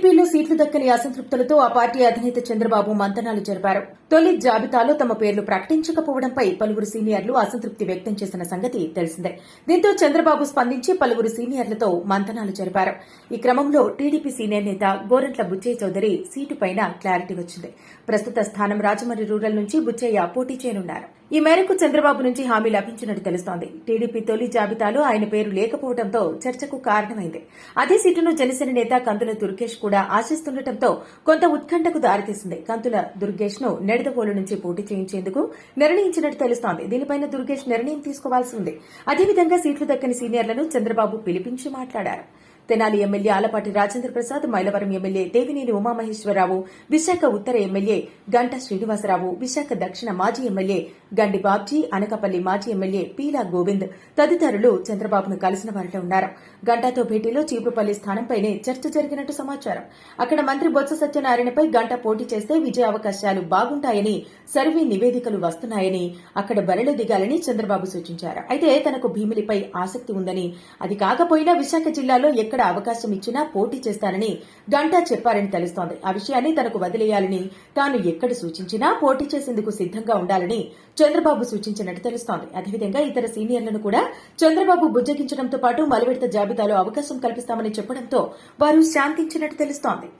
টিপি రాలేదని అసంతృప్తులతో ఆ పార్టీ అధినేత చంద్రబాబు మంతనాలు జరిపారు. తొలి జాబితాలో తమ పేర్లు ప్రకటించకపోవడంపై పలువురు సీనియర్లు అసంతృప్తి వ్యక్తం చేసిన సంగతి తెలిసిందే. దీంతో చంద్రబాబు స్పందించి పలువురు సీనియర్లతో మంతనాలు జరిపారు. ఈ క్రమంలో టీడీపీ సీనియర్ నేత గోరంట్ల బుచ్చయ్య చౌదరి సీటుపైన క్లారిటీ వచ్చింది. ప్రస్తుత స్థానం రాజమండ్రి రూరల్ నుంచి బుచ్చయ్య పోటీ చేయనున్నారు. ఈ మేరకు చంద్రబాబు నుంచి హామీ లభించినట్టు తెలుస్తోంది. టీడీపీ తొలి జాబితాలో ఆయన పేరు లేకపోవడంతో చర్చకు కారణమైంది. అదే సీటును జనసేన నేత కందుల దుర్గేష్ కూడా ఆశిస్తుండటంతో కొంత ఉత్కంఠకు దారితీసింది. కంతుల దుర్గేష్ను నెడదవోలు నుంచి పోటీ చేయించేందుకు నిర్ణయించినట్టు తెలుస్తోంది. దీనిపైన దుర్గేష్ నిర్ణయం తీసుకోవాల్సి ఉంది. అదేవిధంగా సీట్లు దక్కని సీనియర్లను చంద్రబాబు పిలిపించి మాట్లాడారు. తెనాలి ఎమ్మెల్యే ఆలపాటి రాజేంద్ర ప్రసాద్ మైలవరం ఎమ్మెల్యే దేవినేని ఉమామహేశ్వరరావు విశాఖ ఉత్తర ఎమ్మెల్యే గంటా శ్రీనివాసరావు విశాఖ దక్షిణ మాజీ ఎమ్మెల్యే గండి బాబ్జీ అనకపల్లి మాజీ ఎమ్మెల్యే పీలా గోవింద్ తదితరులు చంద్రబాబును కలిసిన వారిలో ఉన్నారు. గంటాతో భేటీలో చీపురుపల్లి స్థానంపైనే చర్చ జరిగినట్టు సమాచారం. అక్కడ మంత్రి బొత్స సత్యనారాయణపై గంట పోటీ చేస్తే విజయ అవకాశాలు బాగుంటాయని సర్వే నివేదికలు వస్తున్నాయని అక్కడ బరిలో దిగాలని చంద్రబాబు సూచించారు. అయితే తనకు భీమిలిపై ఆసక్తి ఉందని అది కాకపోయినా విశాఖ జిల్లాలో ఎక్కడ అవకాశం ఇచ్చినా పోటీ చేస్తానని గంటా చెప్పారని తెలుస్తోంది. ఆ విషయాన్ని తనకు వదిలేయాలని తాను ఎక్కడ సూచించినా పోటీ చేసేందుకు సిద్ధంగా ఉండాలని చంద్రబాబు సూచించినట్టు తెలుస్తోంది. అదేవిధంగా ఇతర సీనియర్లను కూడా చంద్రబాబు బుజ్జగించడంతో పాటు మలవిడత జాబితాలో అవకాశం కల్పిస్తామని చెప్పడంతో వారు శాంతించినట్టు తెలుస్తోంది.